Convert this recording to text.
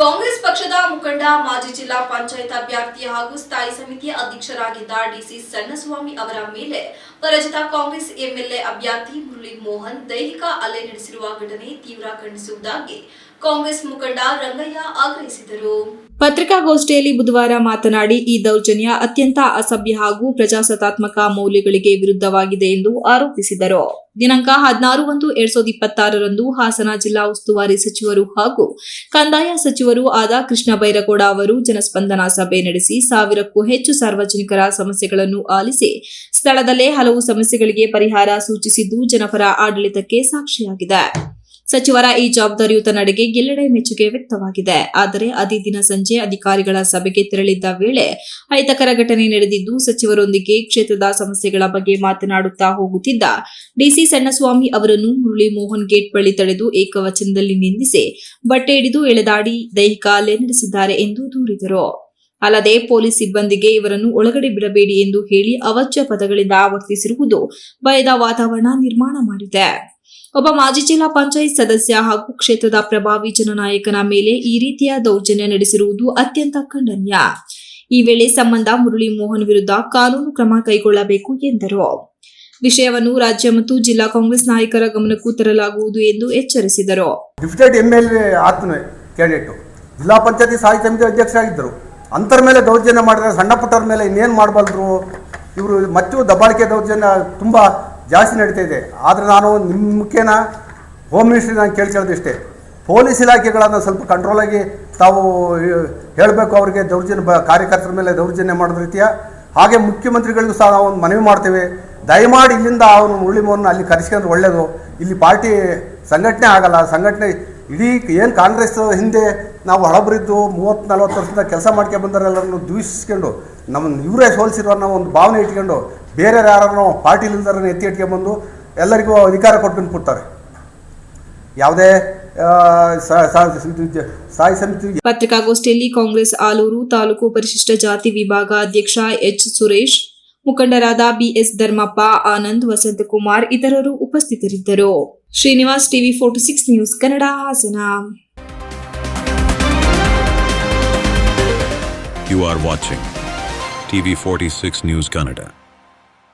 ಕಾಂಗ್ರೆಸ್ ಪಕ್ಷದ ಮುಖಂಡ, ಮಾಜಿ ಜಿಲ್ಲಾ ಪಂಚಾಯತ್ ಅಭ್ಯರ್ಥಿ ಹಾಗೂ ಸ್ಥಾಯಿ ಸಮಿತಿಯ ಅಧ್ಯಕ್ಷರಾಗಿದ್ದ ಡಿಸಿ ಸಣ್ಣಸ್ವಾಮಿ ಅವರ ಮೇಲೆ ಪರಾಜಿತ ಕಾಂಗ್ರೆಸ್ ಎಂಎಲ್ಎ ಅಭ್ಯರ್ಥಿ ಮುರಳಿ ಮೋಹನ್ ದೈಹಿಕ ಅಲೆ ನಡೆಸಿರುವ ಘಟನೆ ತೀವ್ರ ಖಂಡಿಸುವುದಾಗಿ ಕಾಂಗ್ರೆಸ್ ಮುಖಂಡ ರಂಗಯ್ಯ ಆಗ್ರಹಿಸಿದರು. ಪತ್ರಿಕಾಗೋಷ್ಠಿಯಲ್ಲಿ ಬುಧವಾರ ಮಾತನಾಡಿ, ಈ ದೌರ್ಜನ್ಯ ಅತ್ಯಂತ ಅಸಭ್ಯ ಹಾಗೂ ಪ್ರಜಾಸತ್ತಾತ್ಮಕ ಮೌಲ್ಯಗಳಿಗೆ ವಿರುದ್ಧವಾಗಿದೆ ಎಂದು ಆರೋಪಿಸಿದರು. ದಿನಾಂಕ ಹದಿನಾರು ಒಂದು ಎರಡ್ ಸಾವಿರದ ಇಪ್ಪತ್ತಾರರಂದು ಹಾಸನ ಜಿಲ್ಲಾ ಉಸ್ತುವಾರಿ ಸಚಿವರು ಹಾಗೂ ಕಂದಾಯ ಸಚಿವರು ಆದ ಕೃಷ್ಣ ಬೈರಗೌಡ ಅವರು ಜನಸ್ಪಂದನಾ ಸಭೆ ನಡೆಸಿ ಸಾವಿರಕ್ಕೂ ಹೆಚ್ಚು ಸಾರ್ವಜನಿಕರ ಸಮಸ್ಯೆಗಳನ್ನು ಆಲಿಸಿ ಸ್ಥಳದಲ್ಲೇ ಹಲವು ಸಮಸ್ಯೆಗಳಿಗೆ ಪರಿಹಾರ ಸೂಚಿಸಿದ್ದು ಜನಪರ ಆಡಳಿತಕ್ಕೆ ಸಾಕ್ಷಿಯಾಗಿದೆ. ಸಚಿವರ ಈ ಜವಾಬ್ದಾರಿಯುತ ನಡೆಗೆ ಎಲ್ಲೆಡೆ ಮೆಚ್ಚುಗೆ ವ್ಯಕ್ತವಾಗಿದೆ. ಆದರೆ ಅದೇ ದಿನ ಸಂಜೆ ಅಧಿಕಾರಿಗಳ ಸಭೆಗೆ ತೆರಳಿದ್ದ ವೇಳೆ ಅಹಿತಕರ ಘಟನೆ ನಡೆದಿದ್ದು ಸಚಿವರೊಂದಿಗೆ ಕ್ಷೇತ್ರದ ಸಮಸ್ಯೆಗಳ ಬಗ್ಗೆ ಮಾತನಾಡುತ್ತಾ ಹೋಗುತ್ತಿದ್ದ ಡಿಸಿ ಸಣ್ಣಸ್ವಾಮಿ ಅವರನ್ನು ಮುರಳಿ ಮೋಹನ್ ಗೇಟ್ ಬಳಿ ತಡೆದು ಏಕವಚನದಲ್ಲಿ ನಿಂದಿಸಿ ಬಟ್ಟೆ ಹಿಡಿದು ಎಳೆದಾಡಿ ದೈಹಿಕ ಹಲ್ಲೆ ನಡೆಸಿದ್ದಾರೆ ಎಂದು ದೂರಿದರು. ಅಲ್ಲದೆ ಪೊಲೀಸ್ ಸಿಬ್ಬಂದಿಗೆ ಇವರನ್ನು ಒಳಗಡೆ ಬಿಡಬೇಡಿ ಎಂದು ಹೇಳಿ ಅವಾಚ್ಯ ಪದಗಳಿಂದ ಆವರ್ತಿಸಿರುವುದು ಭಯದ ವಾತಾವರಣ ನಿರ್ಮಾಣ ಮಾಡಿದೆ. ಒಬ್ಬ ಮಾಜಿ ಜಿಲ್ಲಾ ಪಂಚಾಯತ್ ಸದಸ್ಯ ಹಾಗೂ ಕ್ಷೇತ್ರದ ಪ್ರಭಾವಿ ಜನನಾಯಕನ ಮೇಲೆ ಈ ರೀತಿಯ ದೌರ್ಜನ್ಯ ನಡೆಸಿರುವುದು ಅತ್ಯಂತ ಖಂಡನೀಯ. ಈ ವೇಳೆ ಸಂಬಂಧ ಮುರಳಿ ಮೋಹನ್ ವಿರುದ್ಧ ಕಾನೂನು ಕ್ರಮ ಕೈಗೊಳ್ಳಬೇಕು ಎಂದರು. ವಿಷಯವನ್ನು ರಾಜ್ಯ ಮತ್ತು ಜಿಲ್ಲಾ ಕಾಂಗ್ರೆಸ್ ನಾಯಕರ ಗಮನಕ್ಕೂ ತರಲಾಗುವುದು ಎಂದು ಎಚ್ಚರಿಸಿದರು. ಡಿಫಿಟೆಡ್ ಎಂಎಲ್ಎ ಆತನೇ ಕ್ಯಾಂಡಿಡೇಟು. ಜಿಲ್ಲಾ ಪಂಚಾಯತಿ ಸಾಹಿತ್ಯ ಸಮಿತಿ ಅಧ್ಯಕ್ಷರಾಗಿದ್ದರು. ಅಂತರ ಮೇಲೆ ದೌರ್ಜನ್ಯ ಮಾಡಿದ್ರೆ ಸಣ್ಣ ಪುಟ್ಟರ ಮೇಲೆ ಇನ್ನೇನು ಮಾಡಬಾರ್ದು ಇವರು ಮತ್ತು ದಬ್ಬಾಳಿಕೆ ದೌರ್ಜನ್ಯ ತುಂಬ ಜಾಸ್ತಿ ನಡೀತಾ ಇದೆ. ಆದರೆ ನಾನು ನಿಮ್ಮ ಮುಖ್ಯನ ಹೋಮ್ ಮಿನಿಸ್ಟ್ರಿ ನಾನು ಕೇಳ್ಕೊಳ್ಳೋದು ಇಷ್ಟೇ. ಪೊಲೀಸ್ ಇಲಾಖೆಗಳನ್ನು ಸ್ವಲ್ಪ ಕಂಟ್ರೋಲಾಗಿ ತಾವು ಹೇಳಬೇಕು ಅವರಿಗೆ ದೌರ್ಜನ್ಯ ಬ, ಕಾರ್ಯಕರ್ತರ ಮೇಲೆ ದೌರ್ಜನ್ಯ ಮಾಡೋ ರೀತಿಯ. ಹಾಗೆ ಮುಖ್ಯಮಂತ್ರಿಗಳಿಗೂ ಸಹ ನಾವು ಒಂದು ಮನವಿ ಮಾಡ್ತೇವೆ. ದಯಮಾಡಿ ಇಲ್ಲಿಂದ ಅವನು ಮುರಳಿ ಮೋಹನ್ ಅಲ್ಲಿ ಕರೆಸ್ಕೊಂಡ್ರೆ ಒಳ್ಳೆಯದು ಇಲ್ಲಿ ಪಾರ್ಟಿ ಸಂಘಟನೆ ಆಗಲ್ಲ. ಸಂಘಟನೆ ಇಡೀ ಏನು ಕಾಂಗ್ರೆಸ್ ಹಿಂದೆ ನಾವು ಹಳಬರಿದ್ದು ಮೂವತ್ತು ನಲ್ವತ್ತು ವರ್ಷದಿಂದ ಕೆಲಸ ಮಾಡ್ಕೊಂಡು ಬಂದರೆಲ್ಲರನ್ನು ದ್ವೇಷಿಸ್ಕೊಂಡು ನಮ್ಮನ್ನು ಇವರೇ ಸೋಲಿಸಿರೋ ಅನ್ನೋ ಒಂದು ಭಾವನೆ ಇಟ್ಕೊಂಡು ಬೇರೆ ಯಾರನ್ನೋ ಪಾರ್ಟಿಲಿಲ್ದಾರನ್ನ ಎತ್ತಿ ಇಟ್ಕೊಂಡ್ಬಂದು ಎಲ್ಲರಿಗೂ ಅಧಿಕಾರ ಕೊಟ್ಕೊಂಡು ಕೊಡ್ತಾರೆ ಯಾವುದೇ ಪತ್ರಿಕಾಗೋಷ್ಠಿಯಲ್ಲಿ ಕಾಂಗ್ರೆಸ್ ಆಲೂರು ತಾಲೂಕು ಪರಿಶಿಷ್ಟ ಜಾತಿ ವಿಭಾಗ ಅಧ್ಯಕ್ಷ ಎಚ್ ಸುರೇಶ್ ಮುಖಂಡರಾದ ಬಿಎಸ್ ಧರ್ಮಪ್ಪ ಆನಂದ್ ವಸಂತಕುಮಾರ್ ಇತರರು ಉಪಸ್ಥಿತರಿದ್ದರು. Srinivas TV forty six news Kannada Hassan. You are watching TV46 News Canada.